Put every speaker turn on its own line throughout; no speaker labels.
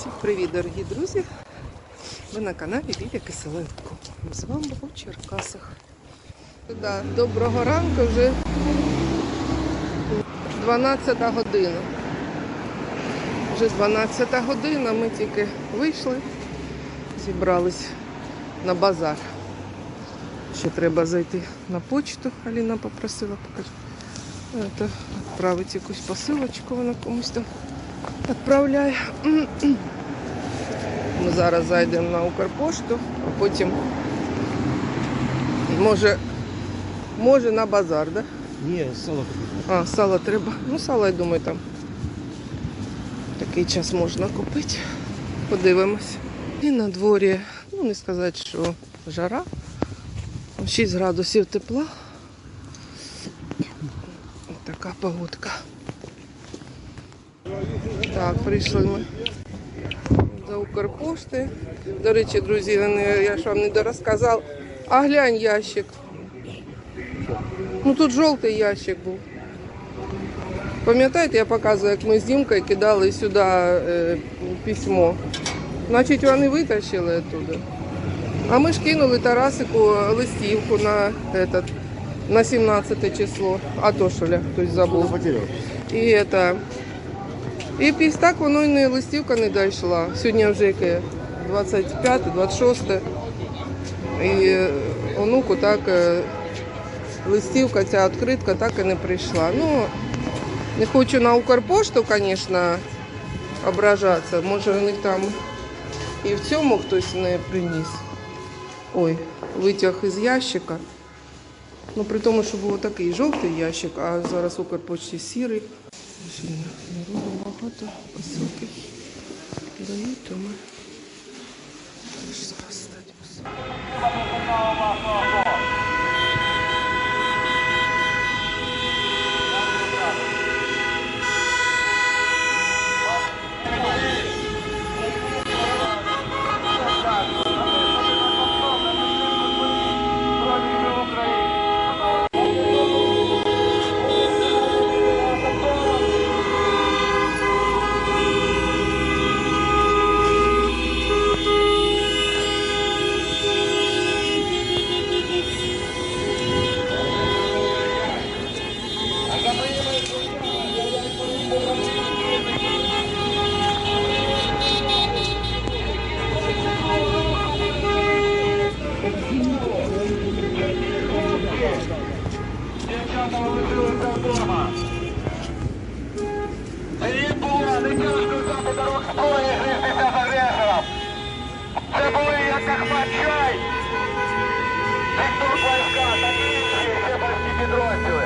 Всім привіт, дорогі друзі! Ви на каналі Лілія Киселенко. Ми з вами у Черкасах. Доброго ранку вже 12 година. Вже 12 година, ми тільки вийшли, зібрались на базар. Ще треба зайти на почту, Аліна попросила покажу. Это, відправити якусь посилочку, вона комусь там відправляє. Ми зараз зайдемо на Укрпошту, а потім може, може на базар, да?
Ні, сало купити.
А, сало треба. Ну, сало, я думаю, там такий час можна купити. Подивимось. І на дворі, ну не сказати, що жара. 6 градусів тепла. Така погодка. Так, прийшли ми до Укрпошти. До речі, друзі, я ж вам не дорозказав. А глянь ящик. Ну тут жовтий ящик був. Пам'ятаєте, я показую, як ми з Дімкою кидали сюди е, письмо. Значить, вони витащили оттуда. А ми ж кинули Тарасику листівку на, этот, на 17 число. А то що ля, хтось забув. І это. І піс так воно і листівка не дійшла. Сьогодні вже яке 25, 26. І е, онуку так е, листівка, ця відкритка так і не прийшла. Ну, не хочу на Укрпошту, звісно, ображатися. Може у них там і в цьому хтось не приніс. Ой, витяг із ящика. Ну, при тому, що був такий жовтий ящик, а зараз Укрпочті сірий. Багато, посилки дають, то ми теж зараз
зброї гризтися з агресором. Це були як Ахмат-Чай, Віктор Клайска та інші сепарські підрозділи.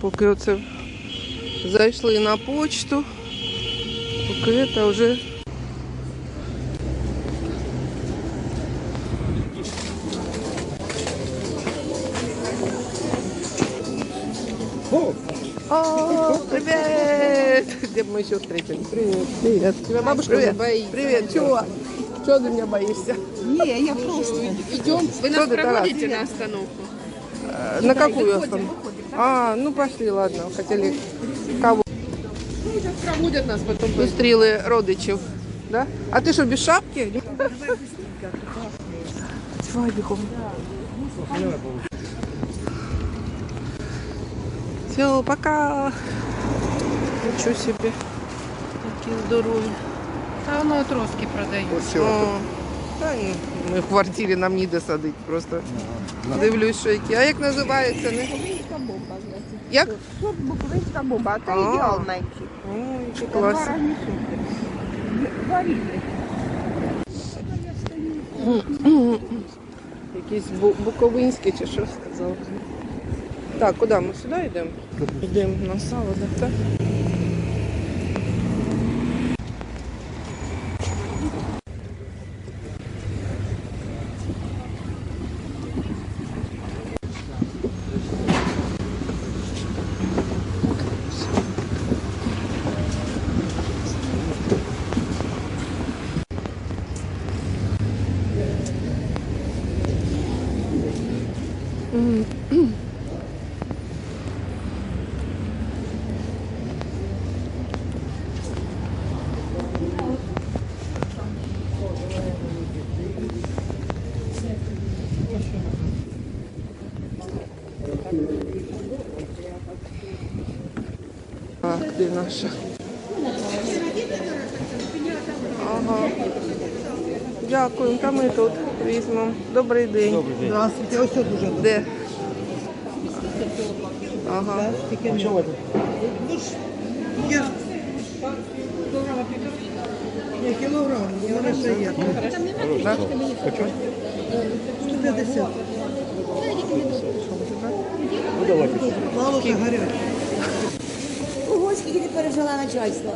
Поки оце зайшли на почту, поки уже. О, привет! Где мы еще встретились? Привет, привет. Тебя бабушка привет. боится. Привет, чего? Чего ты меня боишься?
Не, я просто.
Идем. Вы нас проводите на остановку?
Э, на какую остановку? А, ну пошли, ладно. Хотели кого?
Ну, сейчас проводят нас потом.
Зустріли родичів. Да? А ти що, без шапки? Давай бігом. Все, пока. Ничего себе. Такі здорові.
А воно отростки продают.
О, Та ні, ми в квартирі нам ніде садить просто. Дивлюсь, що які. А як називається? Не?
Буковинська бомба, значить.
Як?
Тут буковинська бомба, а
А.
це ідеал менший.
Ой,
Два разні супер. Два різних.
Якісь бу- буковинські чи що сказав. Так, куди ми сюди йдемо? Йдемо на сало, да? так? А, де наша? Ага. Дякую, та ми тут візьмемо. Добрий день. Добрий день.
Здравствуйте, ось тут дуже
Де? Ага.
не. Ну ж, я ж... Ні, кілограм, у мене ще є.
Да?
150. Мало та гаряче.
Ого, скільки ти пережила начальство.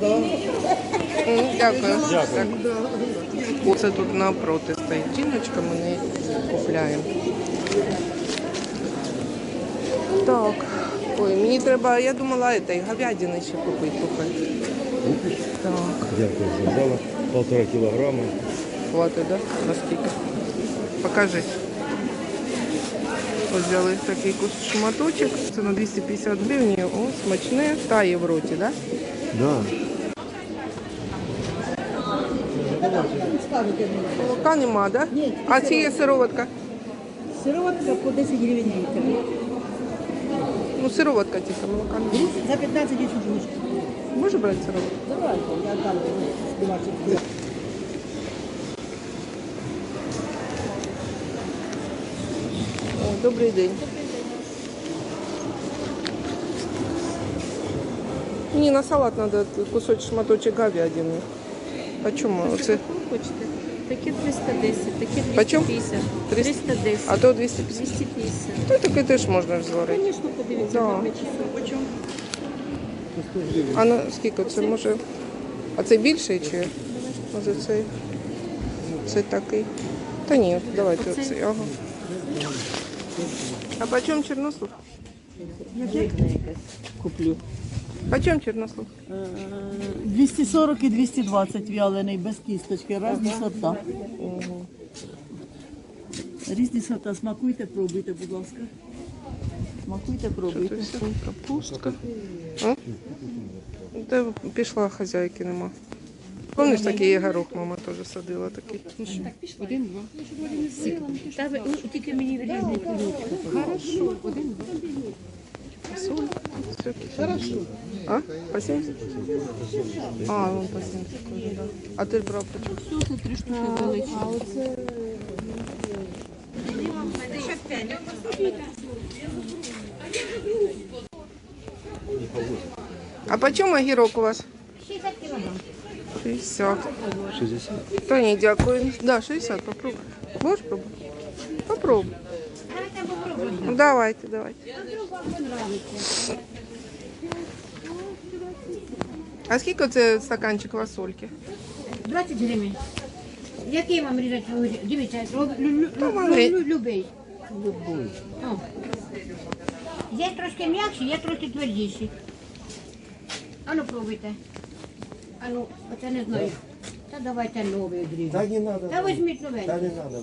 Дякую. Так. Оце тут навпроти стоїть жіночка, ми неї купляємо. Так. Ой, мені треба, я думала, этой, говядини ще купити. купити. Так,
Дякую, забрала полтора кілограми.
хватить, да? Наскільки? Покажи. Ось взяли такий шматочок. Це на 250 гривень. О, смачне. Тає в роті, так? Да?
Да.
Молока нема, да?
Ні,
А чи є сироватка?
Сироватка по 10 гривень літр.
Ну, сироватка тільки, молока нема.
За 15 10 штучок.
Може брати сироватку?
Давайте, я дам співачок.
О, добрий день. Мені на салат треба кусочок шматочок говядини. А чому? Оце?
Хочете? Такі 310, такі
Почем?
250. 310.
А то 250.
250.
То таке теж можна зварити.
Звісно, подивіться,
Да.
там часу. Почем?
А на скільки це може? А це більший чи? Може цей? Це такий. Та ні, давайте
Оцей?
оцей. Ага. А по чому чорнослив?
Куплю.
По чому чорнослив?
240 і 220 вялений, без кісточки, різні сорта. Різні сорта. Смакуйте, пробуйте, будь ласка. Смакуйте, пробуйте.
все? Капустка. А? Де пішла хазяйки нема. Помниш, такий горох мама теж садила такий.
Один, два. Та ви ну, тільки мені різний кулючка. Хорошо, один, два.
Соль. Хорошо. А? По 70? А, вон по 70 тоже, да. А ти брав по чому?
Все, це три штуки великі.
А по чому огірок у вас? 60 кілограм. 60.
60.
Та ні, дякую. Да, 60, попробуй. Можеш пробувати? Попробуй. Ну, давайте, давайте. А скільки це стаканчик фасольки?
20 гривень. Який вам різати? Дивіться, лю- лю- лю- любий. О. Є трошки м'якші, є трошки твердіші. А ну пробуйте. А ну, оце не знаю. Та давайте новий одріжу.
Та не надо.
Та візьміть
Та
новенький.
не надо.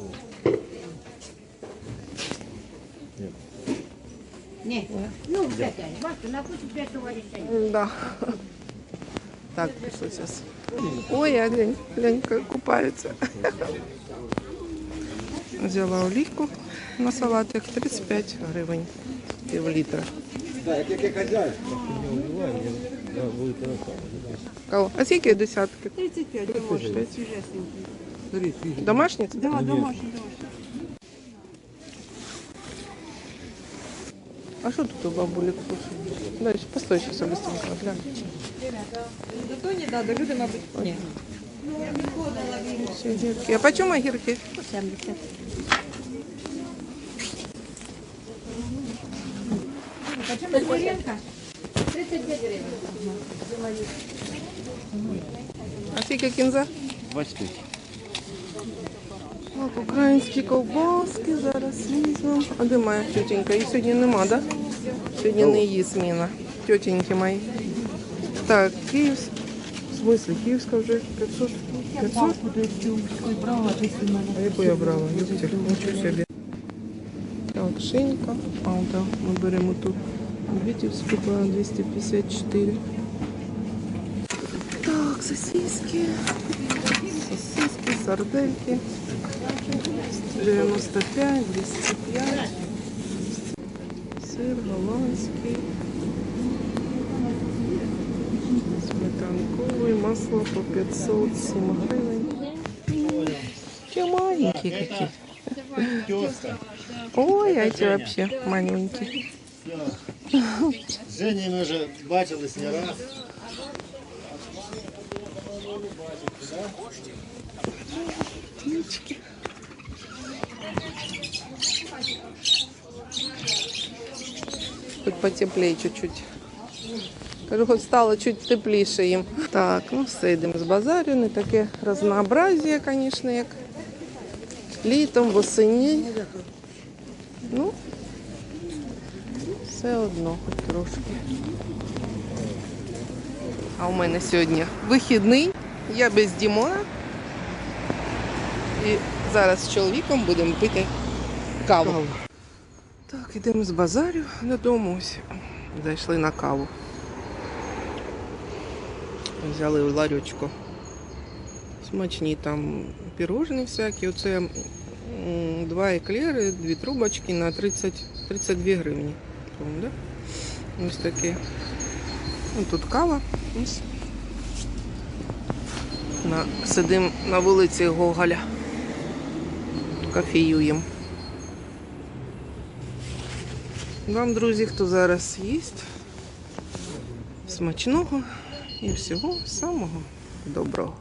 Ні. Ну, те. Бачите, на вкусі пресували ще.
Да. Так, пішло зараз. Ой, а глянь, як купаються. Взяла олійку на салатик 35 гривень пів літра. Кого? А скільки десятки?
35 домашні.
Домашні?
Да, домашні, домашні.
А що тут у бабулі кушають? Дай, постой, сейчас быстренько гляну.
Зато не треба, люди, мабуть, ні.
Всі огірки. А по чому огірки?
По 70. Почему буренка? 35 гривень.
А скільки кінза?
25.
Так, українські ковбаски зараз візьмемо. А де моя тетенька? Її сьогодні нема, так? Да? Сьогодні не її зміна. Тетеньки мої. Так, Київ. В смысле, Київська вже 500? 500?
Куди цю брала, десь у мене.
А яку я брала? Юптір, нічого собі. Так, шинька. А, так, ми беремо тут. Вітівську по 254. Так, сосиски. Сосиски, сардельки. 95, 205. Сир голландський. Сметанковий, масло по 507 гривень. Те маленькие какие. Ой, а эти вообще маленькие.
З Женєю ми вже бачились не раз.
Хоть потеплее чуть-чуть. Кажу, стало чуть тепліше їм. Так, ну все, йдемо з базарю. Не таке разнообразие, звісно, як літом, восені. Ну, все одно, хоч трошки. А у мене сьогодні вихідний. Я без Дімона. І зараз з чоловіком будемо пити каву. Так, йдемо з базарю додому. Ось зайшли на каву. Взяли в ларючку. Смачні там пірожні всякі. Оце два еклери, дві трубочки на 30, 32 гривні. По-моєму, да? Ось такі. Ну, тут кава. Ось. На, сидимо на вулиці Гоголя. Кофеюємо. Вам, друзі, хто зараз їсть, смачного і всього самого доброго.